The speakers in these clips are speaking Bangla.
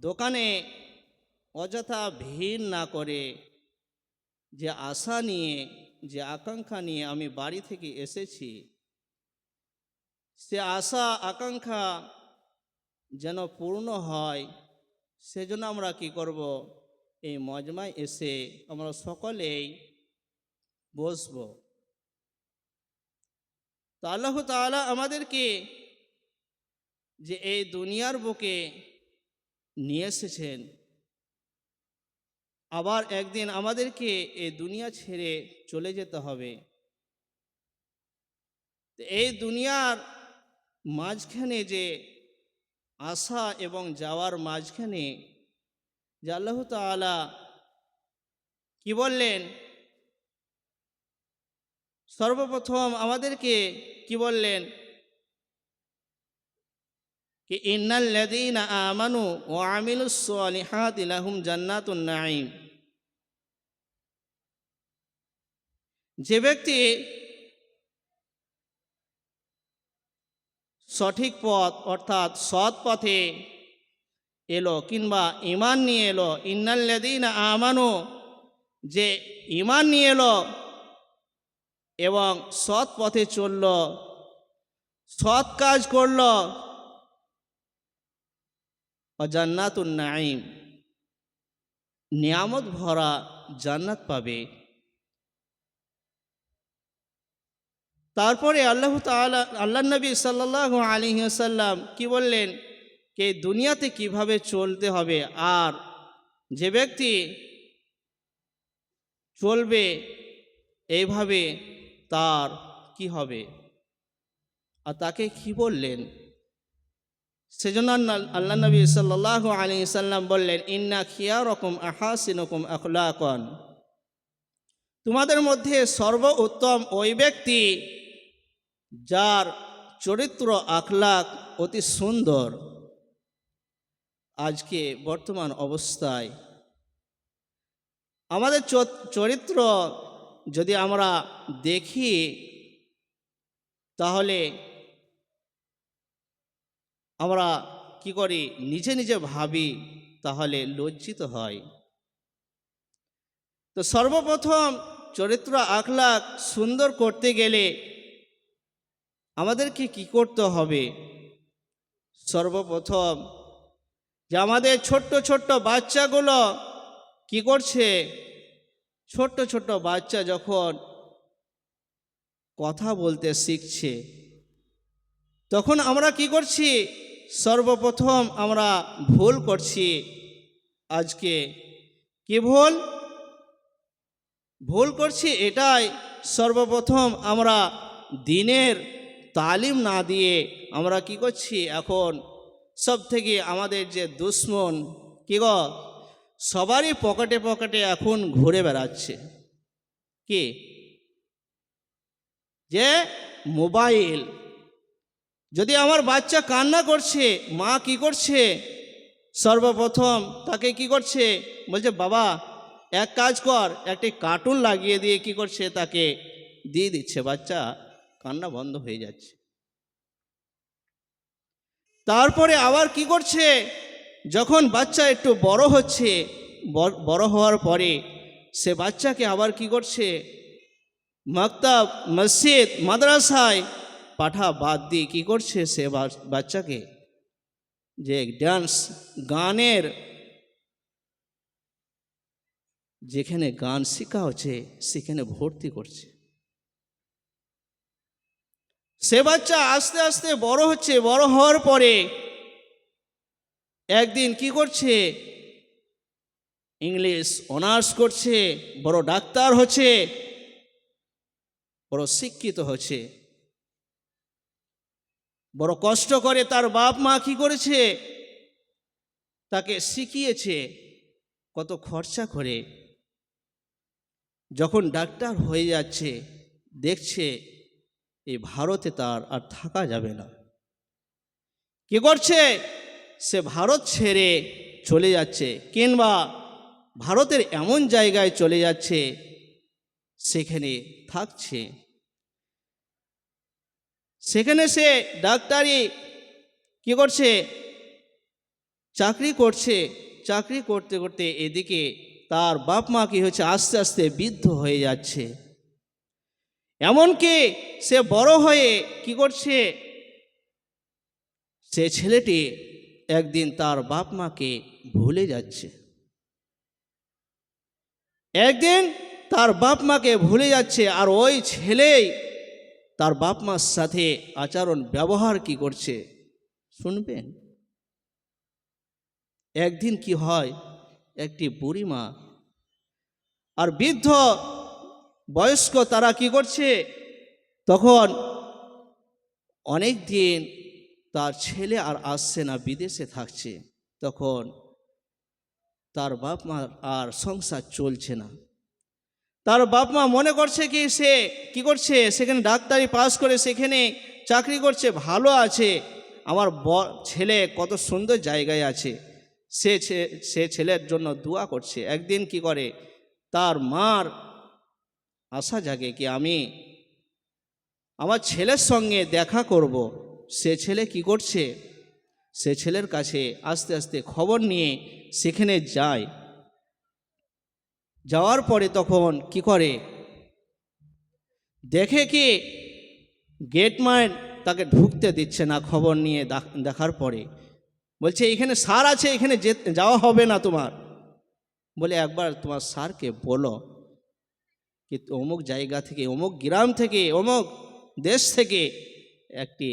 দোকানে অযথা ভিড় না করে যে আশা নিয়ে, যে আকাঙ্ক্ষা নিয়ে আমি বাড়ি থেকে এসেছি, সে আশা, আকাঙ্ক্ষা যেন পূর্ণ হয়, সেজন্য আমরা কি করব? এই মজমায় এসে আমরা সকলেই বসব। তো আল্লাহ তাআলা আমাদেরকে যে এই দুনিয়ার বুকে নিয়ে এসেছেন। আবার একদিন আমাদেরকে এ দুনিয়া ছেড়ে চলে যেতে হবে। এই দুনিয়ার মাঝখানে যে আসা এবং যাওয়ার মাঝখানে যে আল্লাহ তাআলা কি বললেন? সর্বপ্রথম আমাদেরকে কি বললেন? कि इन लदीन आमनु व आमिलुस्सलिहात लहुम জান্নাতুন নাঈম যে ব্যক্তি সঠিক পথ অর্থাৎ সৎ পথে এলো কিংবা ইমান নিয়ে এলো ইন্নাল্লাদিন আমানু যে ইমান নিয়ে এলো এবং সৎ পথে চলল সৎ কাজ করলো ও জান্নাতুন নাইম নিয়ামত ভরা জান্নাত পাবে। তারপরে আল্লাহ তাআলা আল্লাহ নবী সাল্লাহ আলী সাল্লাম কি বললেন? কে দুনিয়াতে কীভাবে চলতে হবে? আর যে ব্যক্তি চলবে এইভাবে তার কি হবে? আর তাকে কি বললেন? সেজন্য আল্লাহ- নবী সাল্লাহ আলী সাল্লাম বললেন, ইন্না খিয়া রকম আহাসিনকুম আখলাকন। তোমাদের মধ্যে সর্ব উত্তম ওই ব্যক্তি যার চরিত্র, আখলাক অতি সুন্দর। আজকে বর্তমান অবস্থায় আমাদের চরিত্র যদি আমরা দেখি, তাহলে আমরা কি করি? নিজে নিজে ভাবি, তাহলে লজ্জিত হয়। তো সর্বপ্রথম চরিত্র আখলাক সুন্দর করতে গেলে আমাদেরকে কি করতে হবে? সর্বপ্রথম যে আমাদের ছোট্ট ছোট্ট বাচ্চাগুলো কি করছে? ছোট্ট ছোট্ট বাচ্চা যখন কথা বলতে শিখছে, তখন আমরা কি করছি? সর্বপ্রথম আমরা ভুল করছি আজকে। কি ভুল? ভুল করছি এটাই, সর্বপ্রথম আমরা দিনের তালিম না দিয়ে আমরা কি করছি এখন? সব থেকে আমাদের যে দুশ্মন, কি গো? সবারই পকেটে পকেটে এখন ঘুরে বেড়াচ্ছে। কি? যে মোবাইল যদি আমার বাচ্চা কান্না করছে, মা কি করছে? সর্বপ্রথম তাকে কি করছে? বলছে, বাবা, এক কাজ কর, একটি কার্টুন লাগিয়ে দিয়ে কি করছে তাকে দিয়ে দিচ্ছে, বাচ্চা কান্না বন্ধ হয়ে যাচ্ছে। তারপরে আবার কি করছে? যখন বাচ্চা একটু বড় হচ্ছে, বড় হওয়ার পরে সে বাচ্চাকে আবার কি করছে? মক্তাব মসজিদ, মাদ্রাসায় পাঠা বাদ দিয়ে কী করছে সে বাচ্চাকে? যে ডান্স গানের, যেখানে গান শেখা হচ্ছে, সেখানে ভর্তি করছে। সে বাচ্চা আস্তে আস্তে বড় হচ্ছে, বড় হওয়ার পরে একদিন কি করছে? ইংলিশ অনার্স করছে, বড় ডাক্তার হচ্ছে, বড় শিক্ষিত হচ্ছে। বড় কষ্ট করে তার বাপ মা কি করেছে? তাকে শিখিয়েছে কত খরচা করে। যখন ডাক্তার হয়ে যাচ্ছে, দেখছে এই ভারতে তার আর থাকা যাবে না। কি করছে? সে ভারত ছেড়ে চলে যাচ্ছে। কিংবা ভারতের এমন জায়গায় চলে যাচ্ছে, সেখানে থাকছে। সেখানে সে ডাক্তারি কি করছে? চাকরি করছে। চাকরি করতে করতে এদিকে তার বাপ মা কি হচ্ছে আস্তে আস্তে বৃদ্ধ হয়ে যাচ্ছে। এমনকি সে বড় হয়ে কি করছে? সে ছেলেটি একদিন তার বাপ মাকে ভুলে যাচ্ছে। একদিন তার বাপ মাকে ভুলে যাচ্ছে আর ওই ছেলেই তার বাপ মার সাথে আচরণ, ব্যবহার কি করছে? শুনবেন। একদিন কি হয়? একটি বুড়ি মা আর বৃদ্ধ বয়স্ক তারা কি করছে? তখন অনেক দিন তার ছেলে আর আসছে না, বিদেশে থাকছে। তখন তার বাপ মার আর সংসার চলছে না। তার বাপ মা মনে করছে কি সে কি করছে? সেখানে ডাক্তারি পাস করে সেখানে চাকরি করছে, ভালো আছে। আমার ব ছেলে কত সুন্দর জায়গায় আছে। সে সে ছেলের জন্য দোয়া করছে। একদিন কি করে? তার মার আশা জাগে কি আমি আমার ছেলের সঙ্গে দেখা করব। সে ছেলে কি করছে? সে ছেলের কাছে আস্তে আস্তে খবর নিয়ে সেখানে যায়। যাওয়ার পরে তখন কি করে? দেখে কি গেটম্যান তাকে ঢুকতে দিচ্ছে না খবর নিয়ে দেখার পরে। বলছে, এখানে সার আছে, এখানে যাওয়া হবে না তোমার। বলে, একবার তোমার স্যারকে বলো কি অমুক জায়গা থেকে, অমুক গ্রাম থেকে, অমুক দেশ থেকে একটি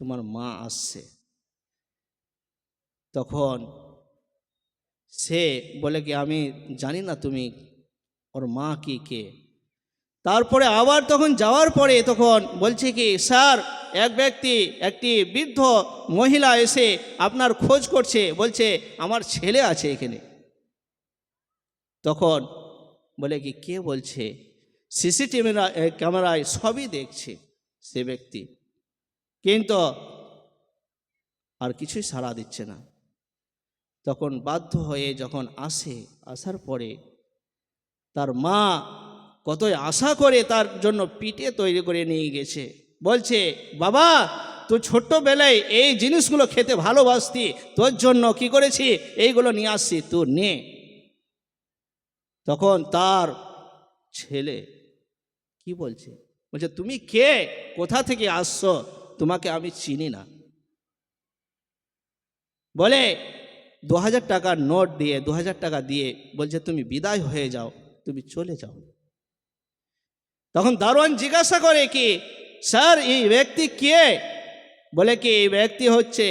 তোমার মা আসছে। তখন সে বলে কি, আমি জানি না তুমি ওর মা কি, কে? তারপরে আবার তখন যাওয়ার পরে তখন বলছে কি, স্যার, এক ব্যক্তি, একটি বৃদ্ধ মহিলা এসে আপনার খোঁজ করছে, বলছে আমার ছেলে আছে এখানে। তখন বলে কি, কে বলছে? সিসিটিভি ক্যামেরায় সবই দেখছে সে ব্যক্তি। কিন্তু আর কিছুই সাড়া দিচ্ছে না। তখন বাধ্য হয়ে যখন আসে, আসার পরে তার মা কতই আশা করে তার জন্য পিঠে তৈরি করে নিয়ে গেছে। বলছে, বাবা তো ছোট্টবেলায় এই জিনিসগুলো খেতে ভালোবাসতি, তোর জন্য কি করেছি? এইগুলো নিয়ে আসছি তুই নে। তখন তার ছেলে কি বলছে? বলছে, তুমি কে? কোথা থেকে আসছো? তোমাকে আমি চিনি না। বলে দু হাজার টাকার নোট দিয়ে দু হাজার টাকা দিয়ে বলছে, তুমি বিদায় হয়ে যাও, তুমি চলে যাও। তখন দারোয়ান জিজ্ঞাসা করে কি, স্যার, এই ব্যক্তি কে? বলে কি, এই ব্যক্তি হচ্ছে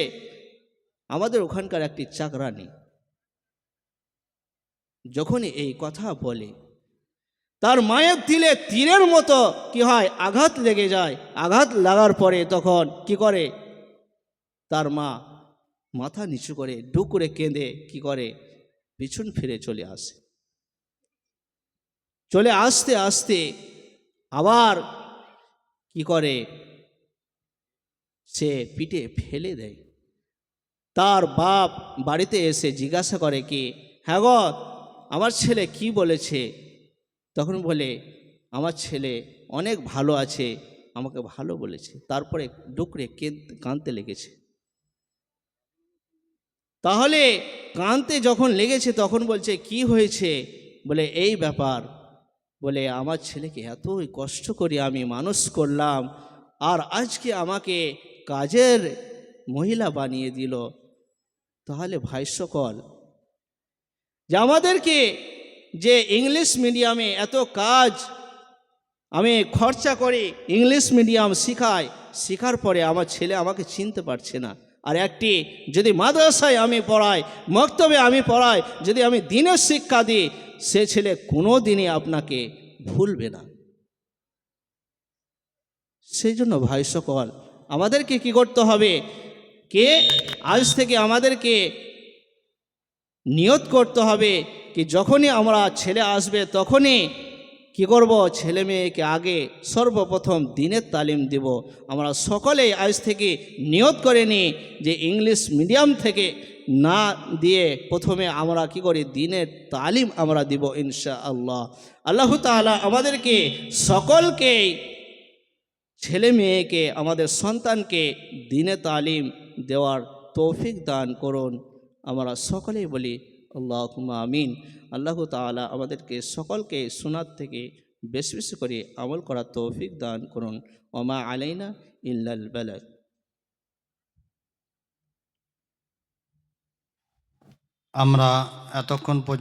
আমাদের ওখানকার একটি চাকরানি। যখনই এই কথা বলে, তার মায়ের দিলে তীরের মতো কি হয়, আঘাত লেগে যায়। আঘাত লাগার পরে তখন কি করে? তার মা মাথা নিচু করে, ডুক করে কেঁদে কি করে? পিছন ফিরে চলে আসে। চলে আসতে আসতে আবার কি করে? সে পিঠে ফেলে দেয়। তার বাপ বাড়িতে এসে জিজ্ঞাসা করে কি হ্যাঁ গো, আমার ছেলে কি বলেছে? তখন বলে, আমার ছেলে অনেক ভালো আছে, আমাকে ভালো বলেছে। তারপরে ডুকরে কেঁদ- কাঁদতে লেগেছে। তাহলে কাঁদতে যখন লেগেছে তখন বলছে, কি হয়েছে? বলে, এই ব্যাপার। বলে, আমার ছেলেকে এতই কষ্ট করে আমি মানুষ করলাম, আর আজকে আমাকে কাজের মহিলা বানিয়ে দিল। তাহলে ভাই সকল যে আমাদেরকে যে ইংলিশ মিডিয়ামে এত কাজ, আমি খরচা করে ইংলিশ মিডিয়াম শিখাই, শেখার পরে আমার ছেলে আমাকে চিনতে পারছে না। আর একটি যদি মাদ্রাসায় আমি পড়াই, মক্তবে আমি পড়াই, যদি আমি দিনের শিক্ষা দিই, সে ছেলে কোনো দিনই আপনাকে ভুলবে না। সেই জন্য ভাই সকল, আমাদেরকে কি করতে হবে? কে আজ থেকে আমাদেরকে নিয়ত করতে হবে? কি যখনই আমরা ছেলে আসবে, তখনই কি করব? ছেলে মেয়েকে আগে সর্বপ্রথম দিনের তালিম দিব। আমরা সকলেই আজ থেকে নিয়ত করে নিই যে ইংলিশ মিডিয়াম থেকে না দিয়ে প্রথমে আমরা কি করি? দিনের তালিম আমরা দিব ইনশা আল্লাহ আল্লাহ তাআলা আমাদেরকে সকলকেই ছেলে মেয়েকে, আমাদের সন্তানকে দিনে তালিম দেওয়ার তৌফিক দান করুন। আমরা সকলেই বলি আল্লাহ আমিন। আল্লাহ তাআলা আমাদেরকে সকলকে সোনার থেকে বেশি বেশি করে আমল করার তৌফিক দান করুন। ওমা আলাইনা ইল্লাল বেলা আমরা এতক্ষণ পর্যন্ত